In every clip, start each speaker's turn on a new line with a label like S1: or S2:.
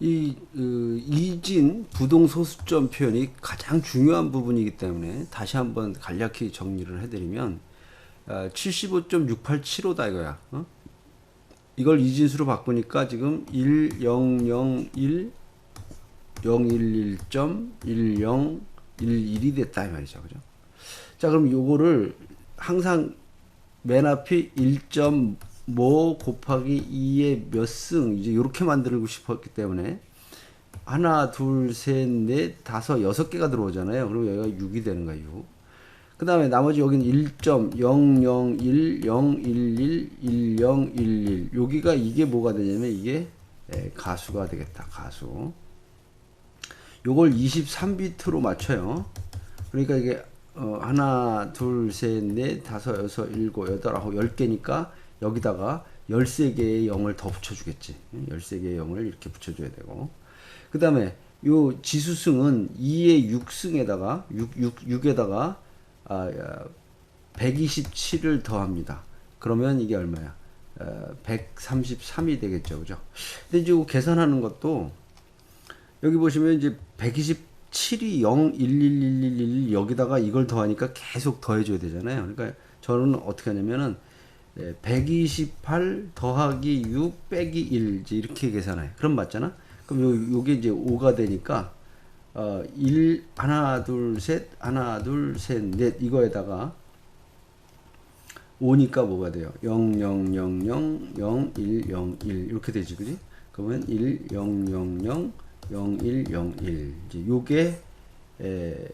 S1: 이 그, 이진 부동 소수점 표현이 가장 중요한 부분이기 때문에 다시 한번 간략히 정리를 해드리면 어, 75.687호다 이거야. 어? 이걸 이진수로 바꾸니까 지금 1001 011.1011이 됐다 이 말이죠. 그죠? 자, 그럼 요거를 항상 맨 앞이 1.5 곱하기 2의 몇 승 이제 이렇게 만들고 싶었기 때문에 하나, 둘, 셋, 넷, 다섯, 여섯 개가 들어오잖아요. 그럼 여기가 6이 되는 거예요. 6. 그 다음에 나머지 여기는 1.001, 011, 1011. 여기가 이게 뭐가 되냐면 이게 예, 가수가 되겠다. 가수. 요걸 23비트로 맞춰요. 그러니까 이게 어, 하나, 둘, 셋, 넷, 다섯, 여섯, 일곱, 여덟, 아홉, 열 개니까 여기다가 13개의 0을 더 붙여주겠지. 13개의 0을 이렇게 붙여줘야 되고. 그 다음에 요 지수승은 2의 6승에다가 6, 6, 6에다가 아, 127을 더합니다. 그러면 이게 얼마야? 어, 133이 되겠죠. 그죠? 근데 이제 계산하는 것도 여기 보시면 이제 127이 0, 1, 1, 1, 1, 1 여기다가 이걸 더하니까 계속 더해줘야 되잖아요. 그러니까 저는 어떻게 하냐면은 128 더하기 6 빼기 1 이제 이렇게 계산해요. 그럼 맞잖아? 그럼 요, 요게 이제 5가 되니까 어, 1, 하나, 둘, 셋, 하나, 둘, 셋, 넷, 이거에다가 5니까 뭐가 돼요? 0, 0, 0, 0, 0, 1, 0, 1. 이렇게 되지, 그지? 그러면 1, 0, 0, 0, 0, 1, 0, 1. 이제 요게, 에,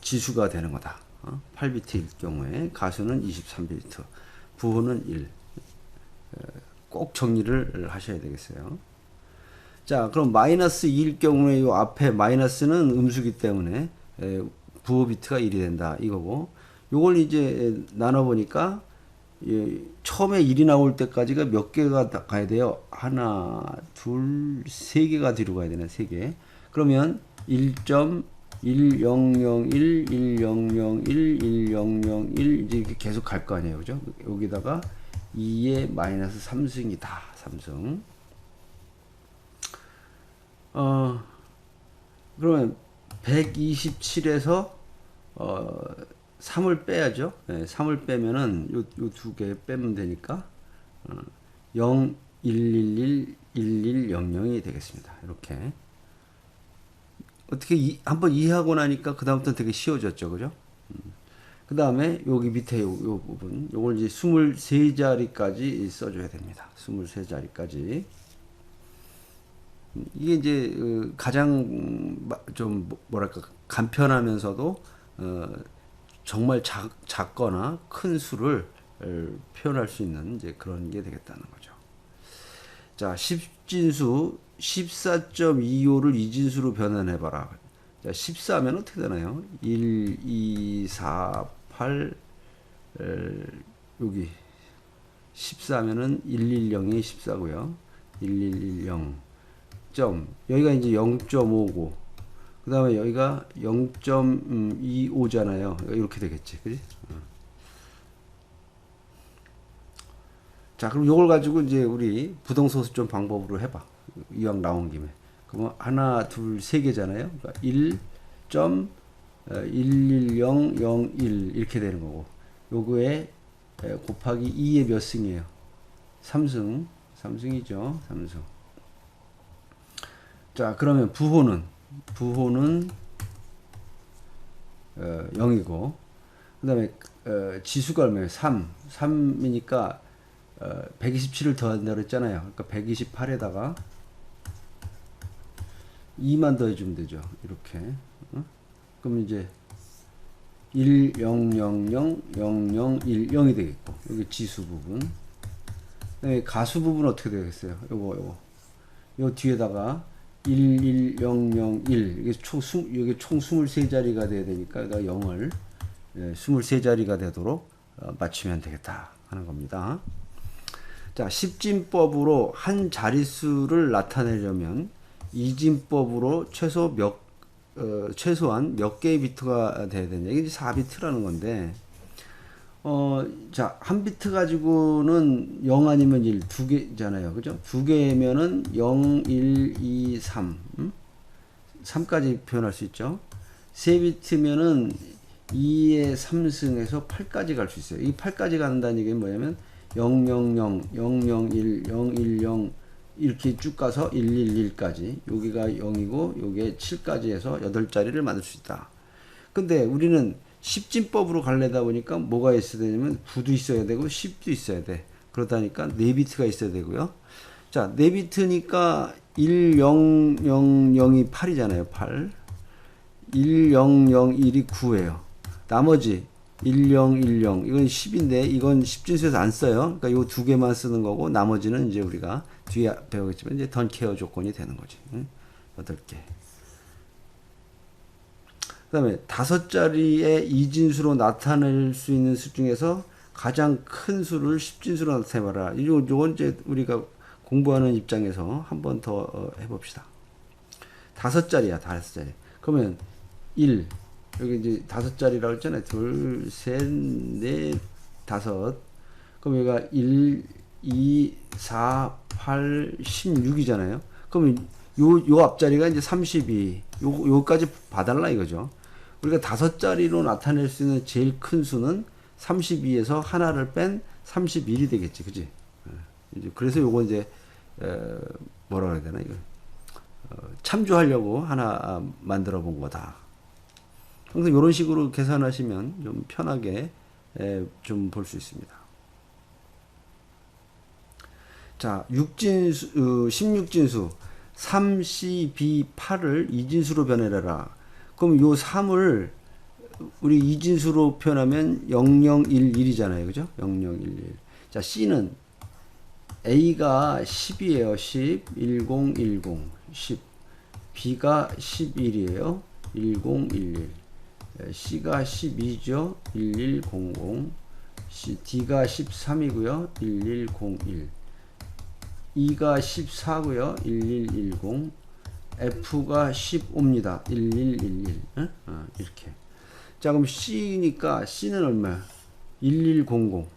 S1: 지수가 되는 거다. 어? 8비트일 경우에 가수는 23비트, 부호는 1. 에, 꼭 정리를 하셔야 되겠어요. 자, 그럼 마이너스 2일 경우에 요 앞에 마이너스는 음수기 때문에 에, 부호 비트가 1이 된다 이거고 요걸 이제 나눠 보니까 예, 처음에 1이 나올 때까지가 몇 개가 다 가야 돼요? 하나, 둘, 세 개가 뒤로 가야 되네, 세 개. 그러면 1.1001, 1001, 1001 이제 이렇게 계속 갈 거 아니에요, 그죠? 여기다가 2의 마이너스 3승이다, 3승. 어, 그러면 127에서 어, 3을 빼야죠. 네, 3을 빼면은 요 요 두 개 빼면 되니까 어, 0 111 1100이 되겠습니다. 이렇게 어떻게 이, 한번 이해하고 나니까 그 다음부터 되게 쉬워졌죠, 그죠? 음. 그 다음에 여기 밑에 요, 요 부분, 요걸 이제 23자리까지 써줘야 됩니다. 23자리까지. 이게 이제 어, 가장 좀 뭐랄까 간편하면서도 어 정말 작, 작거나 큰 수를 표현할 수 있는 이제 그런 게 되겠다는 거죠. 자, 10진수 14.25를 이진수로 변환해 봐라. 자, 14면 어떻게 되나요? 1 2 4 8 여기 14면은 110이 14고요. 1110 점 여기가 이제 0.59그 다음에 여기가 0.25잖아요 그러니까 이렇게 되겠지 그지 어. 자 그럼 이걸 가지고 이제 우리 부동소수점 방법으로 해봐 이왕 나온 김에 그러면 하나 둘 세 개잖아요 그러니까 1.11001 이렇게 되는 거고 요거에 곱하기 2의 몇 승이에요 3승 3승이죠 3승 자, 그러면 부호는 부호는 어, 0이고 그 다음에 어, 지수가 얼마예요? 3. 3이니까 어, 127을 더한다고 했잖아요. 그러니까 128에다가 2만 더해주면 되죠. 이렇게. 어? 그럼 이제 1, 0, 0, 0, 0, 0, 1, 0이 되겠고 여기 지수 부분. 가수 부분 어떻게 되겠어요? 요거 요거. 요 뒤에다가 11001 이게 총 이게 총 23자리가 돼야 되니까 여기다 0을 예, 23자리가 되도록 어, 맞추면 되겠다 하는 겁니다. 자, 십진법으로 한 자릿수를 나타내려면 이진법으로 최소 몇 어, 최소한 몇 개의 비트가 돼야 되냐. 이게 4비트라는 건데 어, 자, 한 비트 가지고는 0 아니면 1, 두 개잖아요. 그죠? 두 개면은 0, 1, 2, 3. 음? 3까지 표현할 수 있죠. 세 비트면은 2의 3승에서 8까지 갈 수 있어요. 이 8까지 간다는 얘기는 뭐냐면 0, 0, 0, 0, 0, 1, 0, 1, 0 이렇게 쭉 가서 1, 1, 1까지. 여기가 0이고 요게 7까지 해서 8자리를 만들 수 있다. 근데 우리는 10진법으로 갈래다 보니까 뭐가 있어야 되냐면 9도 있어야 되고 10도 있어야 돼. 그러다니까 4비트가 있어야 되고요. 자, 4비트니까 1, 0, 0, 0이 8이잖아요. 8. 1, 0, 0, 1이 9예요. 나머지 1, 0, 1, 0 이건 10인데 이건 10진수에서 안 써요. 그러니까 요 두 개만 쓰는 거고 나머지는 이제 우리가 뒤에 배우겠지만 이제 던케어 조건이 되는 거지. 응? 8개. 그 다음에 다섯 자리의 이진수로 나타낼 수 있는 수 중에서 가장 큰 수를 십진수로 나타내봐라. 이거 요건 이제 우리가 공부하는 입장에서 한 번더 어, 해봅시다. 다섯 자리야, 다섯 자리. 그러면 1 여기 이제 다섯 자리라고 했잖아요. 둘, 셋, 넷, 다섯. 그럼 여기가 1, 2, 4, 8, 16이잖아요. 그러면 요, 요 앞자리가 이제 32. 요, 요까지 봐달라 이거죠. 우리가 다섯 자리로 나타낼 수 있는 제일 큰 수는 32에서 하나를 뺀 31이 되겠지. 그지? 예. 그래서 요거 이제, 에, 뭐라 그래야 되나, 이거. 어, 참조하려고 하나 만들어 본 거다. 항상 이런 식으로 계산하시면 좀 편하게 좀 볼 수 있습니다. 자, 6진수, 어, 16진수 3, C, B, 8을 이진수로 변해라. 그럼 요 3을 우리 이진수로 표현하면 0011이잖아요. 그죠? 0011. 자, C는 A가 10이에요. 10, 1010, 10. B가 11이에요. 1011. C가 12죠. 1100. C, D가 13이고요. 1101. E가 14고요. 1110. F가 15입니다. 1111. 어? 어, 이렇게. 자, 그럼 C니까 C는 얼마야? 1100.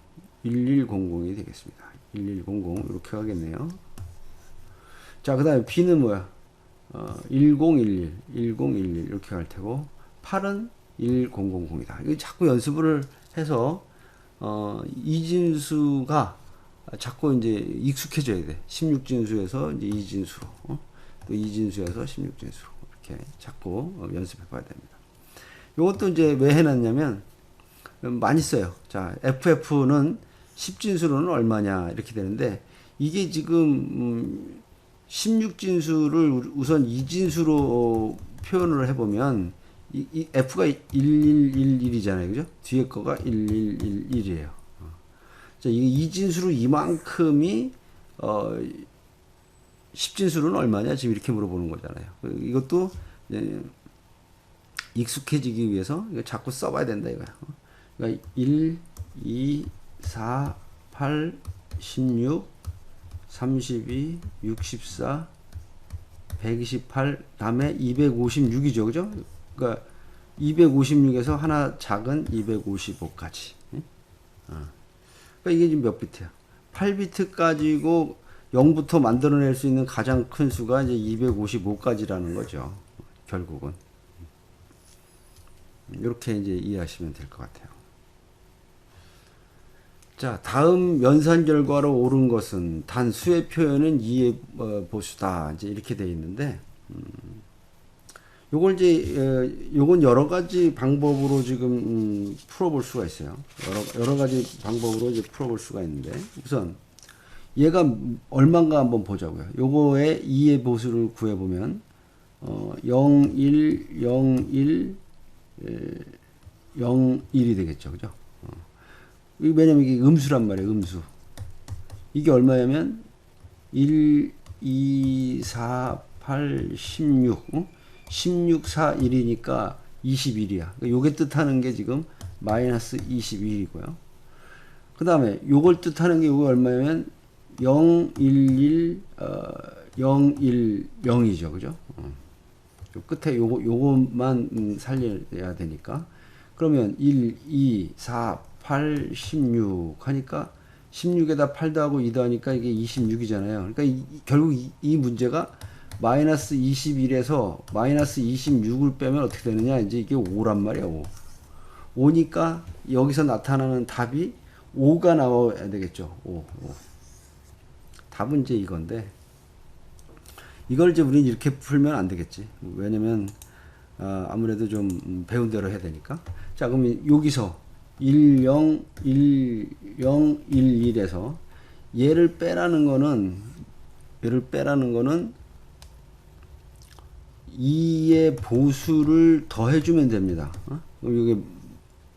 S1: 1100이 되겠습니다. 1100 이렇게 가겠네요. 자, 그 다음에 B는 뭐야? 어, 1011, 1011 이렇게 갈 테고 8은 1000이다. 이거 자꾸 연습을 해서 어, 이진수가 자꾸 이제 익숙해져야 돼. 16진수에서 이제 이진수로. 어? 또 이진수에서 16진수로. 이렇게 자꾸 어, 연습해 봐야 됩니다. 이것도 이제 왜 해놨냐면, 많이 써요. 자, FF는 10진수로는 얼마냐, 이렇게 되는데, 이게 지금, 음, 16진수를 우선 이진수로 표현을 해보면, 이, 이 F가 1111이잖아요. 그죠? 뒤에 거가 1111이에요. 자, 이게 이진수로 이만큼이, 어, 10진수로는 얼마냐? 지금 이렇게 물어보는 거잖아요. 이것도 익숙해지기 위해서 이거 자꾸 써봐야 된다 이거야. 그러니까 1, 2, 4, 8, 16, 32, 64, 128, 다음에 256이죠. 그죠? 그러니까 256에서 하나 작은 255까지. 어. 그러니까 이게 지금 몇 비트야? 8비트 가지고 0부터 만들어낼 수 있는 가장 큰 수가 이제 255까지라는 거죠. 결국은. 이렇게 이제 이해하시면 될 것 같아요. 자, 다음 연산 결과로 옳은 것은 단 수의 표현은 이해 어, 보수다. 이제 이렇게 돼 있는데, 음, 요걸 이제, 어, 요건 여러 가지 방법으로 지금, 음, 풀어볼 수가 있어요. 여러, 여러 가지 방법으로 이제 풀어볼 수가 있는데, 우선, 얘가 얼마인가 한번 보자고요. 요거의 이해 보수를 구해보면, 어, 0, 1, 0, 1, 0, 1이 되겠죠. 그죠? 어. 왜냐면 이게 음수란 말이에요. 음수. 이게 얼마냐면 1, 2, 4, 8, 16. 어? 16, 4, 1이니까 21이야. 그러니까 요게 뜻하는 게 지금 마이너스 21이고요. 그 다음에 요걸 뜻하는 게 요거 얼마냐면 0, 1, 1, 어, 0, 1, 0이죠. 그죠? 어. 요 끝에 요거, 요것만 음, 살려야 되니까. 그러면 1, 2, 4, 8, 16 하니까 16에다 8 더하고 2 더하니까 이게 26이잖아요. 그러니까 이, 이- 결국 이, 이 문제가 마이너스 21에서 마이너스 26을 빼면 어떻게 되느냐 이제 이게 5란 말이야 5. 5니까 여기서 나타나는 답이 5가 나와야 되겠죠. 5, 5. 답은 이제 이건데 이걸 이제 우리는 이렇게 풀면 안 되겠지. 왜냐면 아, 아무래도 좀 음, 배운 대로 해야 되니까. 자, 그럼 이- 여기서 1, 0, 1, 0, 1, 1에서 얘를 빼라는 거는 얘를 빼라는 거는 2의 보수를 더해주면 됩니다. 어? 이게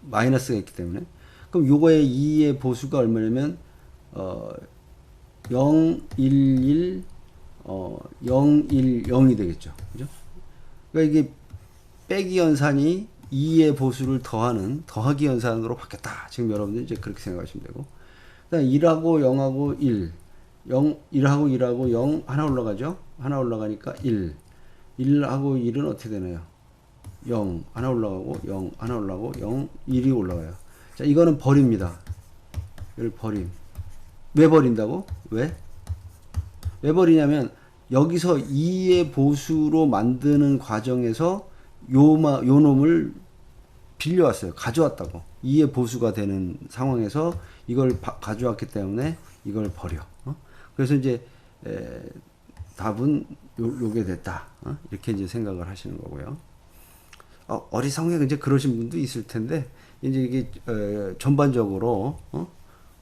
S1: 마이너스가 있기 때문에. 그럼 요거의 2의 보수가 얼마냐면, 어, 0, 1, 1, 어, 0, 1, 0이 되겠죠. 그죠? 그러니까 이게 빼기 연산이 2의 보수를 더하는 더하기 연산으로 바뀌었다. 지금 여러분들 이제 그렇게 생각하시면 되고. 그다음 1하고 0하고 1. 0, 1하고 1하고 0 하나 올라가죠? 하나 올라가니까 1. 1하고 1은 어떻게 되나요? 0 하나 올라가고 0 하나 올라가고 0 1이 올라가요. 자, 이거는 버립니다. 이걸 버림. 왜 버린다고? 왜? 왜 버리냐면 여기서 2의 보수로 만드는 과정에서 요마 요 놈을 빌려왔어요. 가져왔다고. 2의 보수가 되는 상황에서 이걸 바- 가져왔기 때문에 이걸 버려. 어? 그래서 이제 에, 답은 요, 요게 됐다. 어? 이렇게 이제 생각을 하시는 거고요. 어, 어리석게 이제 그러신 분도 있을 텐데 이제 이게 에, 전반적으로 어?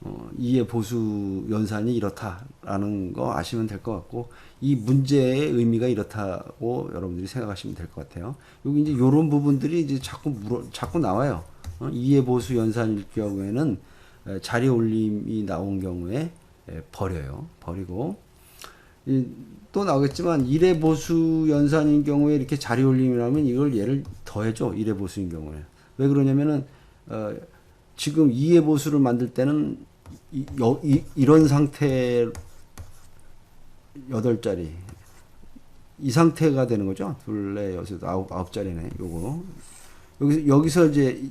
S1: 어, 이의 보수 연산이 이렇다라는 거 아시면 될 것 같고 이 문제의 의미가 이렇다고 여러분들이 생각하시면 될 것 같아요. 여기 이제 이런 부분들이 이제 자꾸 물어, 자꾸 나와요. 어, 이의 보수 연산일 경우에는 에, 자리 올림이 나온 경우에 에, 버려요. 버리고 이, 또 나오겠지만 1의 보수 연산인 경우에 이렇게 자리 올림이라면 이걸 얘를 더해줘 1의 보수인 경우에. 왜 그러냐면은 어, 지금 2의 보수를 만들 때는 이, 여, 이, 이런 상태 8자리. 이 상태가 되는 거죠? 둘레 여섯 아홉 아홉 자리네 요거. 여기서 여기서 이제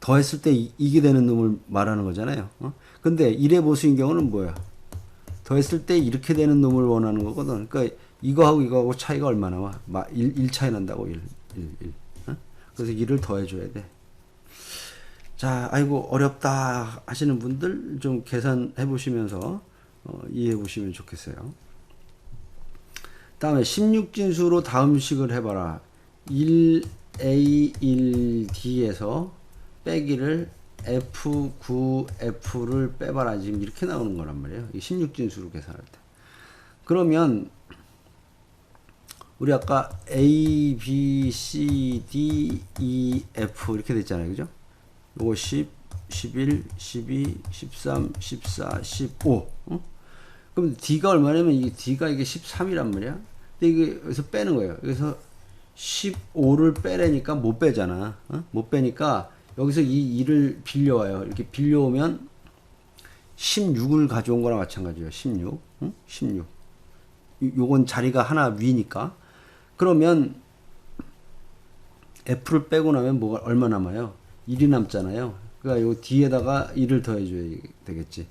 S1: 더했을 때 이, 이게 되는 놈을 말하는 거잖아요. 어? 근데 1의 보수인 경우는 뭐야 더했을 때 이렇게 되는 놈을 원하는 거거든. 그러니까 이거하고 이거하고 차이가 얼마나 와? 마, 1, 1 차이 난다고 1, 1, 1. 어? 그래서 1을 더해줘야 돼. 자, 아이고 어렵다 하시는 분들 좀 계산해 보시면서 어, 이해해 보시면 좋겠어요. 다음에 16진수로 다음 식을 해봐라. 1A, 1D에서 빼기를 F, 9, F를 빼봐라. 지금 이렇게 나오는 거란 말이에요. 16진수로 계산할 때. 그러면, 우리 아까 A, B, C, D, E, F 이렇게 됐잖아요. 그죠? 요거 10, 11, 12, 13, 14, 15. 어? 그럼 D가 얼마냐면 이게 D가 이게 13이란 말이야. 근데 이게 여기서 빼는 거예요. 그래서 15를 빼려니까 못 빼잖아. 어? 못 빼니까 여기서 이 2를 빌려와요. 이렇게 빌려오면 16을 가져온 거랑 마찬가지예요. 16. 응? 16. 요- 요건 자리가 하나 위니까. 그러면 F를 빼고 나면 뭐가 얼마 남아요? 1이 남잖아요. 그러니까 요 D에다가 1을 더해줘야 되겠지.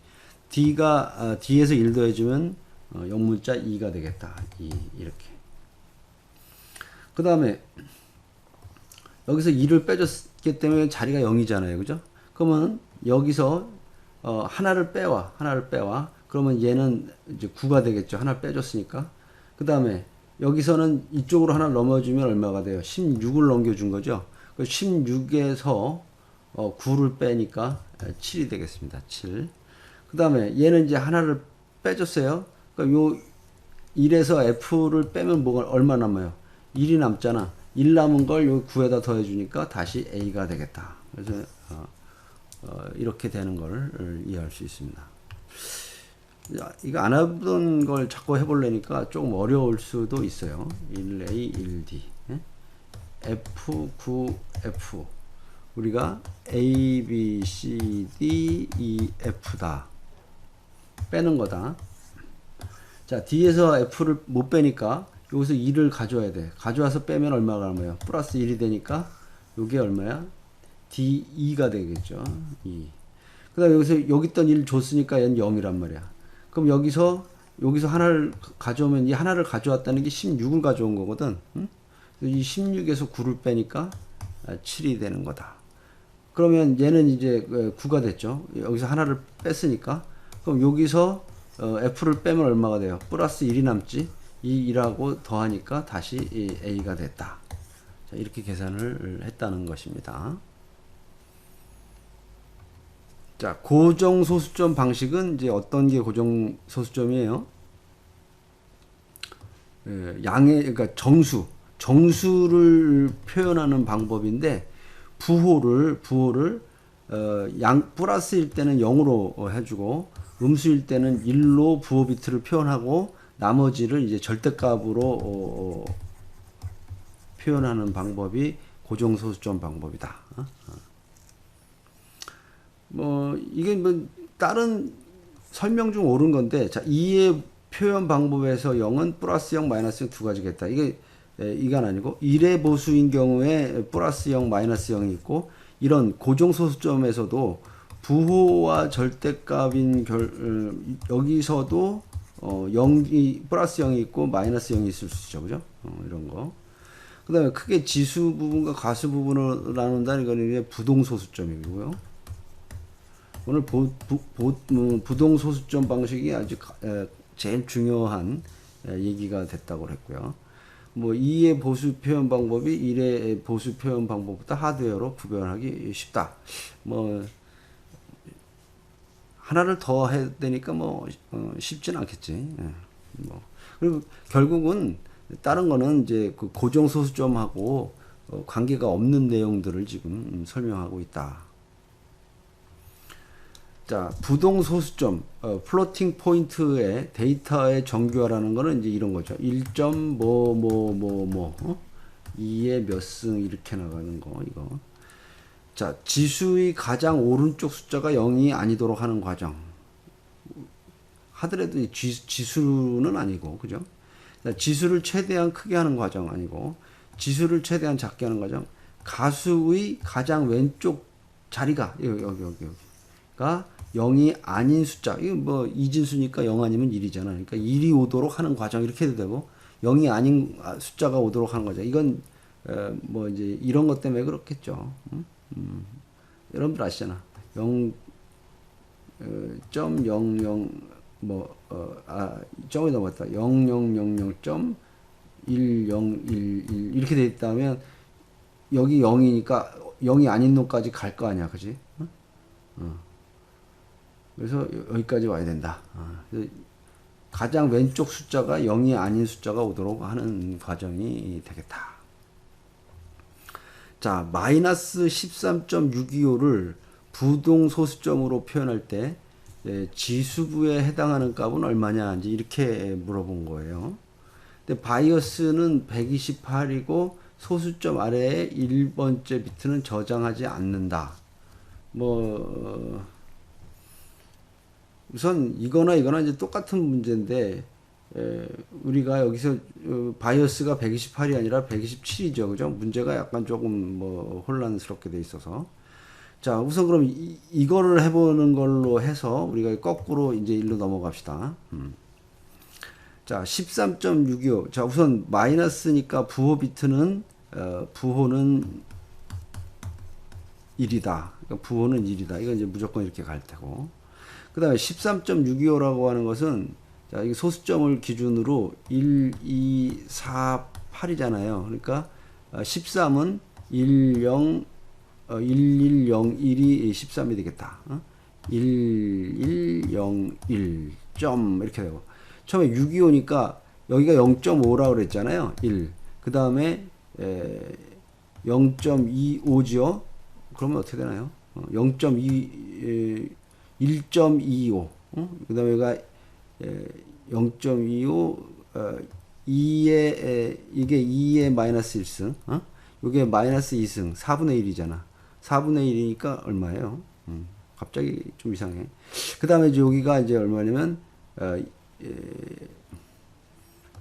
S1: D가 아, D에서 1 더해주면 어, 영문자 2가 되겠다. 2 이렇게. 그 다음에 여기서 2를 빼줬 기 때문에 자리가 0이잖아요. 그죠? 그러면 여기서 어, 하나를 빼와. 하나를 빼와. 그러면 얘는 이제 9가 되겠죠. 하나 빼줬으니까. 그 다음에 여기서는 이쪽으로 하나 넘어주면 얼마가 돼요? 16을 넘겨준 거죠. 그 16에서 어, 9를 빼니까 7이 되겠습니다. 7. 그 다음에 얘는 이제 하나를 빼줬어요. 그러니까 요 1에서 F를 빼면 뭐가 얼마 남아요? 1이 남잖아. 1 남은 걸요 9에다 더해주니까 다시 A가 되겠다. 그래서 어, 어, 이렇게 되는 걸 이해할 수 있습니다. 야, 이거 안 해본 걸 자꾸 해보려니까 조금 어려울 수도 있어요. 1A, 1D. 예? F, 9, F. 우리가 A, B, C, D, E, F다. 빼는 거다. 자, D에서 F를 못 빼니까 여기서 2를 가져와야 돼. 가져와서 빼면 얼마가 남아요? 플러스 1이 되니까 요게 얼마야? D2가 되겠죠. 2. 그 다음에 여기서 여기 있던 1 줬으니까 얘는 0이란 말이야. 그럼 여기서 여기서 하나를 가져오면 이 하나를 가져왔다는 게 16을 가져온 거거든. 응? 이 16에서 9를 빼니까 7이 되는 거다. 그러면 얘는 이제 9가 됐죠. 여기서 하나를 뺐으니까. 그럼 여기서 어, F를 빼면 얼마가 돼요? 플러스 1이 남지. 이 1하고 더하니까 다시 이 A가 됐다. 자, 이렇게 계산을 했다는 것입니다. 자, 고정 소수점 방식은 이제 어떤 게 고정 소수점이에요? 예, 양의 그러니까 정수, 정수를 표현하는 방법인데 부호를 부호를 어, 양 플러스일 때는 0으로 어, 해주고 음수일 때는 1로 부호 비트를 표현하고 나머지를 이제 절대값으로 어, 어, 표현하는 방법이 고정 소수점 방법이다. 어? 어. 뭐 이게 뭐 다른 설명 중 옳은 건데 자 2의 표현 방법에서 0은 플러스 0 마이너스 0 두 가지겠다. 이게 에, 이건 아니고 1의 보수인 경우에 플러스 0 마이너스 0이 있고 이런 고정 소수점에서도 부호와 절대값인 결 어, 여기서도 어 0이 플러스 0이 있고 마이너스 0이 있을 수 있죠. 그죠? 어, 이런 거. 그 다음에 크게 지수 부분과 가수 부분을 나눈다는 거는 이제 부동 소수점이고요. 오늘 보, 부, 보, 음, 부동 소수점 방식이 아주 제일 중요한 에, 얘기가 됐다고 그랬고요. 뭐 2의 보수 표현 방법이 1의 보수 표현 방법보다 하드웨어로 구별하기 쉽다. 뭐 하나를 더 해야 되니까 뭐 어, 쉽진 않겠지. 예. 뭐 그리고 결국은 다른 거는 이제 그 고정 소수점하고 어, 관계가 없는 내용들을 지금 음, 설명하고 있다. 자, 부동 소수점, 어, 플로팅 포인트의 데이터의 정교화라는 거는 이제 이런 거죠. 1점 뭐 뭐 뭐 뭐, 어? 2의 몇 승 이렇게 나가는 거 이거. 자, 지수의 가장 오른쪽 숫자가 0이 아니도록 하는 과정. 하더라도 이 지, 지수는 아니고, 그죠? 자, 지수를 최대한 크게 하는 과정 아니고, 지수를 최대한 작게 하는 과정. 가수의 가장 왼쪽 자리가, 여기, 여기, 여기, 여기가 0이 아닌 숫자. 이거 뭐, 이진수니까 0 아니면 1이잖아. 그러니까 1이 오도록 하는 과정, 이렇게 해도 되고, 0이 아닌 아, 숫자가 오도록 하는 과정. 이건, 어, 뭐, 이제, 이런 것 때문에 그렇겠죠. 음? 음, 여러분들 아시잖아. 0, 어, 점 00, 뭐, 어, 아, 점이 넘었다. 0000점1011 이렇게 돼 있다면 여기 0이니까 0이 아닌 놈까지 갈 거 아니야. 그지? 어? 어. 그래서 여- 여기까지 와야 된다. 어. 가장 왼쪽 숫자가 0이 아닌 숫자가 오도록 하는 과정이 되겠다. 자, 마이너스 13.625를 부동 소수점으로 표현할 때 예, 지수부에 해당하는 값은 얼마냐 이제 이렇게 물어본 거예요. 근데 바이어스는 128이고 소수점 아래에 1번째 비트는 저장하지 않는다. 뭐 어, 우선 이거나 이거나 이제 똑같은 문제인데 에, 우리가 여기서 어, 바이어스가 128이 아니라 127이죠. 그죠? 문제가 약간 조금 뭐 혼란스럽게 돼 있어서. 자, 우선 그럼 이, 이거를 해보는 걸로 해서 우리가 거꾸로 이제 일로 넘어갑시다. 음. 자, 13.625. 자, 우선 마이너스니까 부호 비트는 어, 부호는 1이다. 그러니까 부호는 1이다. 이건 이제 무조건 이렇게 갈 테고. 그 다음에 13.625라고 하는 것은 자, 이 소수점을 기준으로 1, 2, 4, 8이잖아요. 그러니까 13은 10, 어, 1101이 13이 되겠다. 어? 1101 점 이렇게 되고 처음에 625니까 여기가 0.5라고 그랬잖아요. 1. 그 다음에 0.25지요. 그러면 어떻게 되나요? 어, 0.2 1.25. 어? 그 다음에 0.25 어, 2의 에, 이게 2의 마이너스 1승. 어? 이게 마이너스 2승 4분의 1이잖아. 4분의 1이니까 얼마예요? 음, 갑자기 좀 이상해. 그 다음에 여기가 이제 얼마냐면 어, 에,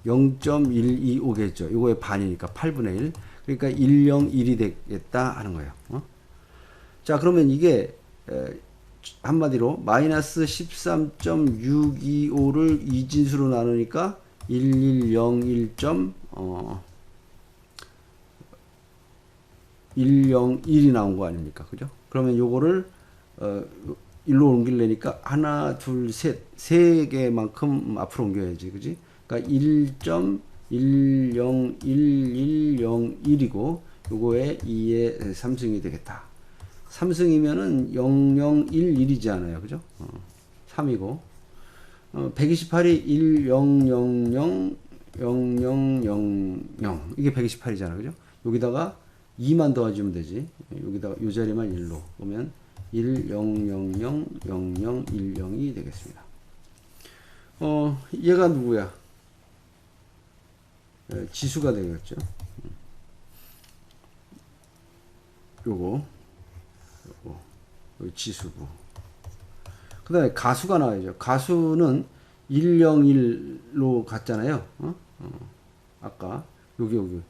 S1: 0.125겠죠. 이거의 반이니까 8분의 1. 그러니까 101이 되겠다 하는 거예요. 어? 자, 그러면 이게 에, 한마디로 마이너스 13.625를 이진수로 나누니까 1101. 어 101이 나온 거 아닙니까? 그죠? 그러면 요거를 어 일로 옮기려니까 하나, 둘, 셋, 세 개만큼 앞으로 옮겨야지. 그지? 그러니까 1.1011101이고 요거에 2의 3승이 되겠다. 3승이면은 0011이지 않아요. 그죠? 어, 3이고. 어, 128이 1000 0000 이게 128이잖아. 그죠? 여기다가 2만 더해주면 되지. 여기다가 요 자리만 1로 오면 10000010이 되겠습니다. 어, 얘가 누구야? 예, 지수가 되겠죠. 음. 요거, 지수부. 그 다음에 가수가 나와야죠. 가수는 101로 갔잖아요. 어? 어. 아까, 여기, 여기.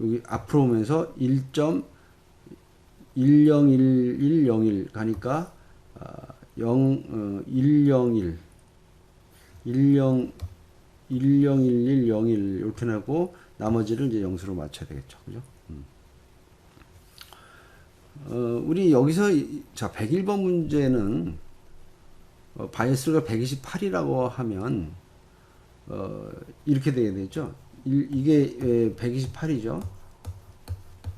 S1: 여기 앞으로 오면서 1.1011101 가니까 아, 0, 어, 101 10 101101 이렇게 나고 나머지를 이제 영수로 맞춰야 되겠죠. 그죠? 음. 어, 우리 여기서 이- 자 101번 문제는 어, 바이어스가 128이라고 하면 어, 이렇게 돼야 되죠. 일- 이게 128이죠.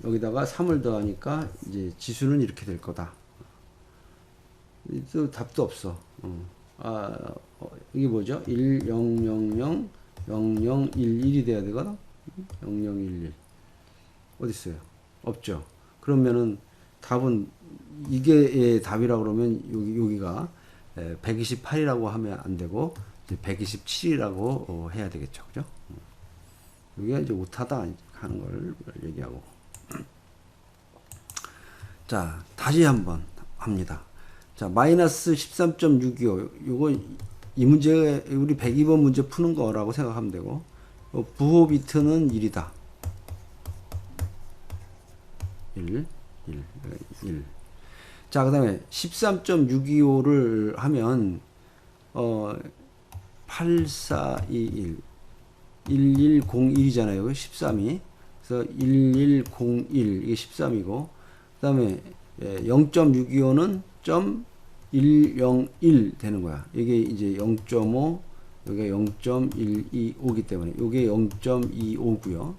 S1: 여기다가 3을 더하니까 이제 지수는 이렇게 될 거다. 또 답도 없어. 어. 아, 어, 이게 뭐죠? 1, 0, 0, 0, 0, 0, 1, 1이 돼야 되거든? 0, 0, 1, 1. 어디 있어요? 없죠. 그러면은 답은 이게 예, 답이라고 그러면 여기, 여기가 128이라고 하면 안 되고 127이라고 해야 되겠죠. 그죠? 여기가 이제 오타다 하는 걸 얘기하고. 자, 다시 한번 합니다. 자, 마이너스 13.625. 요거, 이 문제, 우리 102번 문제 푸는 거라고 생각하면 되고, 어, 부호 비트는 1이다. 1, 1, 1. 자, 그 다음에 13.625를 하면, 어, 8421. 1101이잖아요. 13이. 그래서 1101 이게 13이고 그 다음에 0.625는 점 101 되는 거야. 이게 이제 0.5 여기가 0.125기 때문에 이게 0.25고요.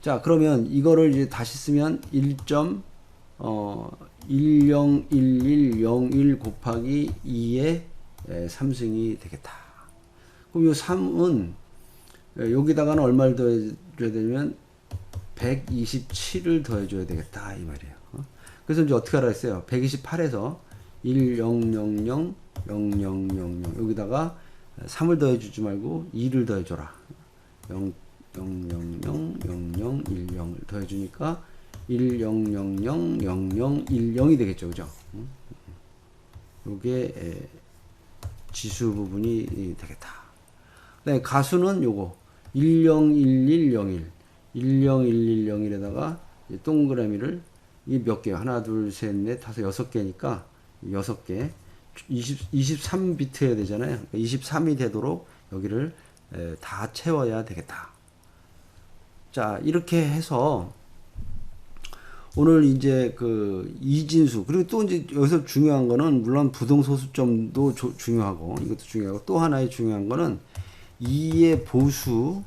S1: 자, 그러면 이거를 이제 다시 쓰면 1. 어 101101 곱하기 2의 3승이 되겠다. 그럼 이 3은 예, 여기다가는 얼마를 더해줘야 되냐면 127을 더해줘야 되겠다 이 말이에요. 어? 그래서 이제 어떻게 하라 했어요? 128에서 1000 0000 여기다가 3을 더해주지 말고 2를 더해줘라. 0 0 0 0 0 0 1 0을 더해주니까 1 0 0 0 0 0 1 0이 되겠죠, 그죠? 음? 요게 에, 지수 부분이 되겠다. 그다음에 가수는 요거 101101 101101에다가 동그라미를 이 몇 개요? 하나, 둘, 셋, 넷, 다섯, 여섯 개니까 여섯 개. 20, 23비트 해야 되잖아요. 23이 되도록 여기를 에, 다 채워야 되겠다. 자, 이렇게 해서 오늘 이제 그 이진수 그리고 또 이제 여기서 중요한 거는 물론 부동 소수점도 조- 중요하고 이것도 중요하고 또 하나의 중요한 거는 2의 보수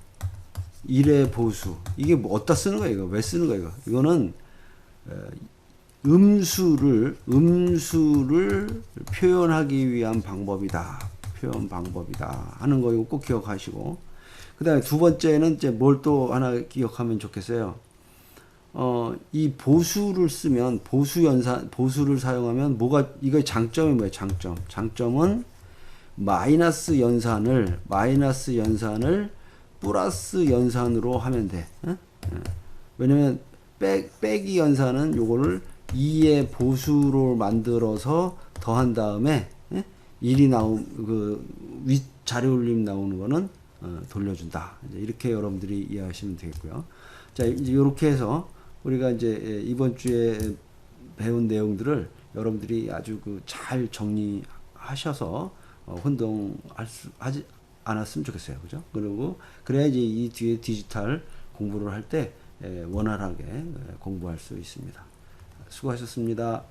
S1: 1의 보수. 이게 뭐 어디다 쓰는 거야 이거? 왜 쓰는 거야 이거? 이거는 어, 음수를 음수를 표현하기 위한 방법이다. 표현 방법이다. 하는 거 이거 꼭 기억하시고. 그 다음에 두 번째는 이제 뭘 또 하나 기억하면 좋겠어요. 어, 이 보수를 쓰면 보수 연산 보수를 사용하면 뭐가 이거 장점이 뭐예요? 장점. 장점은 마이너스 연산을 마이너스 연산을 플러스 연산으로 하면 돼. 응? 응. 왜냐면 빼, 빼기 연산은 요거를 2의 보수로 만들어서 더한 다음에 예? 1이 나온 그윗 자료 올림 나오는 거는 어, 돌려준다. 이렇게 여러분들이 이해하시면 되겠고요. 자, 이렇게 해서 우리가 이제 예, 이번 주에 배운 내용들을 여러분들이 아주 그 잘 정리하셔서 어, 혼동할 수 하지 않았으면 좋겠어요. 그죠? 그리고 그래야지 이 뒤에 디지털 공부를 할 때 원활하게 예, 공부할 수 있습니다. 수고하셨습니다.